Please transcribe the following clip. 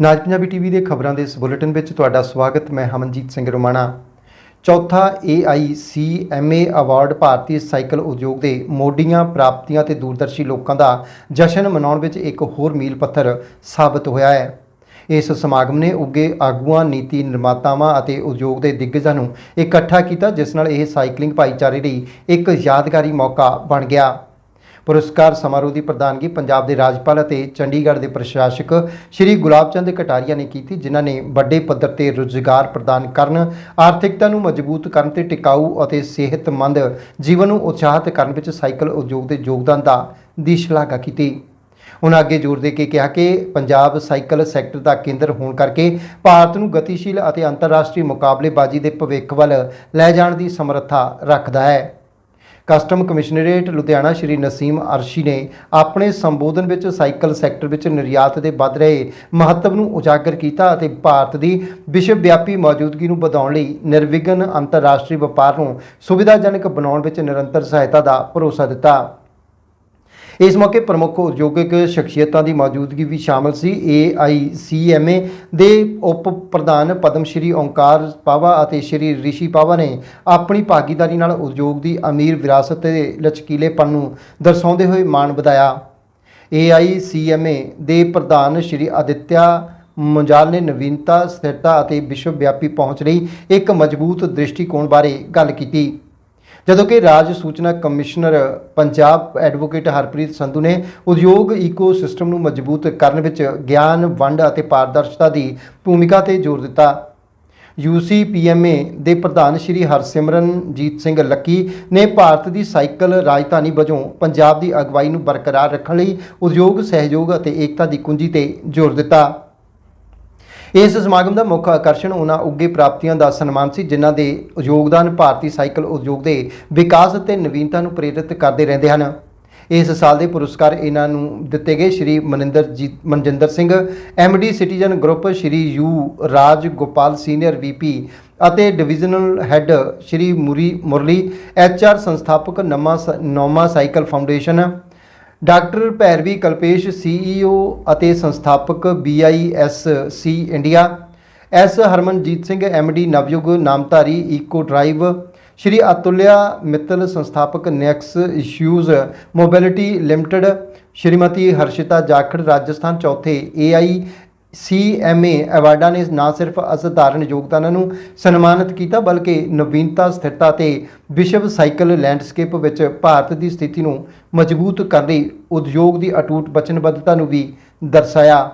ਨਾਜ Punjabi TV ਦੇ ਖਬਰਾਂ ਦੇ ਇਸ ਬੁਲੇਟਿਨ ਵਿੱਚ ਤੁਹਾਡਾ ਸਵਾਗਤ, ਮੈਂ ਹਮਨਜੀਤ ਸਿੰਘ ਰੋਮਾਣਾ। ਚੌਥਾ AICMA ਅਵਾਰਡ ਭਾਰਤੀ ਸਾਈਕਲ ਉਦਯੋਗ ਦੇ ਮੋਢੀਆਂ, ਪ੍ਰਾਪਤੀਆਂ ਤੇ ਦੂਰਦਰਸ਼ੀ ਲੋਕਾਂ ਦਾ ਜਸ਼ਨ ਮਨਾਉਣ ਵਿੱਚ ਇੱਕ ਹੋਰ ਮੀਲ ਪੱਥਰ ਸਾਬਤ ਹੋਇਆ ਹੈ। ਇਸ ਸਮਾਗਮ ਨੇ ਉੱਗੇ ਆਗੂਆਂ, ਨੀਤੀ ਨਿਰਮਾਤਾਵਾਂ ਅਤੇ ਉਦਯੋਗ ਦੇ ਦਿੱਗਜਾਂ ਨੂੰ ਇਕੱਠਾ ਕੀਤਾ, ਜਿਸ ਨਾਲ ਇਹ ਸਾਈਕਲਿੰਗ ਭਾਈਚਾਰੇ ਲਈ ਇੱਕ ਯਾਦਗਾਰੀ ਮੌਕਾ ਬਣ ਗਿਆ। ਪੁਰਸਕਾਰ ਸਮਾਰੋਹ ਦੀ ਪ੍ਰਧਾਨਗੀ ਪੰਜਾਬ ਦੇ ਰਾਜਪਾਲ ਅਤੇ ਚੰਡੀਗੜ੍ਹ ਦੇ ਪ੍ਰਸ਼ਾਸਕ ਸ਼੍ਰੀ ਗੁਲਾਬ ਚੰਦ ਕਟਾਰੀਆ ਨੇ ਕੀਤੀ, ਜਿਨ੍ਹਾਂ ਨੇ ਵੱਡੇ ਪੱਧਰ ਤੇ ਰੁਜ਼ਗਾਰ ਪ੍ਰਦਾਨ ਕਰਨ, ਆਰਥਿਕਤਾ ਨੂੰ ਮਜ਼ਬੂਤ ਕਰਨ ਤੇ ਟਿਕਾਊ ਅਤੇ ਸਿਹਤਮੰਦ ਜੀਵਨ ਨੂੰ ਉਤਸ਼ਾਹਿਤ ਕਰਨ ਵਿੱਚ ਸਾਈਕਲ ਉਦਯੋਗ ਦੇ ਯੋਗਦਾਨ ਦਾ ਦੀ ਸ਼ਲਾਘਾ ਕੀਤੀ। ਉਹਨਾਂ ਅੱਗੇ ਜ਼ੋਰ ਦੇ ਕੇ ਕਿਹਾ ਕਿ ਪੰਜਾਬ ਸਾਈਕਲ ਸੈਕਟਰ ਦਾ ਕੇਂਦਰ ਹੋਣ ਕਰਕੇ ਭਾਰਤ ਨੂੰ ਗਤੀਸ਼ੀਲ ਅਤੇ ਅੰਤਰਰਾਸ਼ਟਰੀ ਮੁਕਾਬਲੇਬਾਜ਼ੀ ਦੇ ਭਵਿੱਖ ਵੱਲ ਲੈ ਜਾਣ ਦੀ ਸਮਰੱਥਾ ਰੱਖਦਾ ਹੈ। ਕਸਟਮ ਕਮਿਸ਼ਨਰੇਟ ਲੁਧਿਆਣਾ ਸ਼੍ਰੀ ਨਸੀਮ ਅਰਸ਼ੀ ਨੇ ਆਪਣੇ ਸੰਬੋਧਨ ਵਿੱਚ ਸਾਈਕਲ ਸੈਕਟਰ ਵਿੱਚ ਨਿਰਯਾਤ ਦੇ ਵੱਧ ਰਹੇ ਮਹੱਤਵ ਨੂੰ ਉਜਾਗਰ ਕੀਤਾ ਅਤੇ ਭਾਰਤ ਦੀ ਵਿਸ਼ਵ ਵਿਆਪੀ ਮੌਜੂਦਗੀ ਨੂੰ ਵਧਾਉਣ ਲਈ ਨਿਰਵਿਘਨ ਅੰਤਰਰਾਸ਼ਟਰੀ ਵਪਾਰ ਨੂੰ ਸੁਵਿਧਾਜਨਕ ਬਣਾਉਣ ਵਿੱਚ ਨਿਰੰਤਰ ਸਹਾਇਤਾ ਦਾ ਭਰੋਸਾ ਦਿੱਤਾ। ਇਸ ਮੌਕੇ ਪ੍ਰਮੁੱਖ ਉਦਯੋਗਿਕ ਸ਼ਖਸੀਅਤਾਂ ਦੀ ਮੌਜੂਦਗੀ ਵੀ ਸ਼ਾਮਲ ਸੀ। AICMA ਦੇ ਉਪ ਪ੍ਰਧਾਨ ਪਦਮ ਸ਼੍ਰੀ ਓਂਕਾਰ ਪਾਵਾ ਅਤੇ ਸ਼੍ਰੀ ਰਿਸ਼ੀ ਪਾਵਾ ਨੇ ਆਪਣੀ ਭਾਗੀਦਾਰੀ ਨਾਲ ਉਦਯੋਗ ਦੀ ਅਮੀਰ ਵਿਰਾਸਤ ਤੇ ਲਚਕੀਲੇਪਣ ਨੂੰ ਦਰਸਾਉਂਦੇ ਹੋਏ ਮਾਣ ਵਧਾਇਆ। AICMA ਦੇ ਪ੍ਰਧਾਨ ਸ਼੍ਰੀ ਆਦਿਤਿਆ ਮੰਜਾਲ ਨੇ ਨਵੀਨਤਾ, ਸਥਿਰਤਾ ਅਤੇ ਵਿਸ਼ਵ ਵਿਆਪੀ ਪਹੁੰਚ ਲਈ ਇੱਕ ਮਜ਼ਬੂਤ ਦ੍ਰਿਸ਼ਟੀਕੋਣ ਬਾਰੇ ਗੱਲ ਕੀਤੀ। ਜਦੋਂ ਕਿ ਰਾਜ ਸੂਚਨਾ ਕਮਿਸ਼ਨਰ ਪੰਜਾਬ ਐਡਵੋਕੇਟ ਹਰਪ੍ਰੀਤ ਸੰਧੂ ਨੇ ਉਦਯੋਗ ਈਕੋਸਿਸਟਮ ਨੂੰ ਮਜ਼ਬੂਤ ਕਰਨ ਵਿੱਚ ਗਿਆਨ, ਵੰਡ ਅਤੇ ਪਾਰਦਰਸ਼ਤਾ ਦੀ ਭੂਮਿਕਾ ਤੇ ਜ਼ੋਰ ਦਿੱਤਾ। UCPMA ਦੇ ਪ੍ਰਧਾਨ ਸ਼੍ਰੀ ਹਰਸਿਮਰਨਜੀਤ ਸਿੰਘ ਲੱਕੀ ਨੇ ਭਾਰਤ ਦੀ ਸਾਈਕਲ ਰਾਜਧਾਨੀ ਵਜੋਂ ਪੰਜਾਬ ਦੀ ਅਗਵਾਈ ਨੂੰ ਬਰਕਰਾਰ ਰੱਖਣ ਲਈ ਉਦਯੋਗ, ਸਹਿਯੋਗ ਅਤੇ ਏਕਤਾ ਦੀ ਕੁੰਜੀ ਤੇ ਜ਼ੋਰ ਦਿੱਤਾ। ਇਸ ਸਮਾਗਮ ਦਾ ਮੁੱਖ ਆਕਰਸ਼ਣ ਉਹਨਾਂ ਉੱਗੇ ਪ੍ਰਾਪਤੀਆਂ ਦਾ ਸਨਮਾਨ ਸੀ, ਜਿਨ੍ਹਾਂ ਦੇ ਯੋਗਦਾਨ ਭਾਰਤੀ ਸਾਈਕਲ ਉਦਯੋਗ ਦੇ ਵਿਕਾਸ ਅਤੇ ਨਵੀਨਤਾ ਨੂੰ ਪ੍ਰੇਰਿਤ ਕਰਦੇ ਰਹਿੰਦੇ ਹਨ। ਇਸ ਸਾਲ ਦੇ ਪੁਰਸਕਾਰ ਇਹਨਾਂ ਨੂੰ ਦਿੱਤੇ ਗਏ Shri Maninder ji, Manjinder Singh MD citizen group Shri U Raj Gopal senior VP ਅਤੇ ਡਿਵੀਜ਼ਨਲ ਹੈੱਡ ਸ਼੍ਰੀ ਮੁਰੀ ਮੁਰਲੀ ਐਚਆਰ ਸੰਸਥਾਪਕ ਨਮਾ Noma cycle foundation doctor Bhairavi Kalpesh CEO ਅਤੇ ਸੰਸਥਾਪਕ BISC India S Harmanjeet Singh MD Navyug, Namdhari eco drive Shri Atulya Mittal, ਸੰਸਥਾਪਕ next ਇਸ਼ੂਜ਼ mobility limited Shrimati Harshita Jakhar, Rajasthan, ਚੌਥੇ AI CMA ਅਵਾਰਡਾਂ ਨੇ ਨਾ ਸਿਰਫ ਅਸਧਾਰਨ ਯੋਗਦਾਨਾਂ ਨੂੰ ਸਨਮਾਨਿਤ ਕੀਤਾ, ਬਲਕਿ ਨਵੀਨਤਾ, ਸਥਿਰਤਾ ਤੇ ਵਿਸ਼ਵ ਸਾਈਕਲ ਲੈਂਡਸਕੇਪ ਵਿੱਚ ਭਾਰਤ ਦੀ ਸਥਿਤੀ ਨੂੰ ਮਜ਼ਬੂਤ ਕਰਨ ਲਈ ਉਦਯੋਗ ਦੀ ਅਟੂਟ ਵਚਨਬੱਧਤਾ ਨੂੰ ਵੀ ਦਰਸਾਇਆ।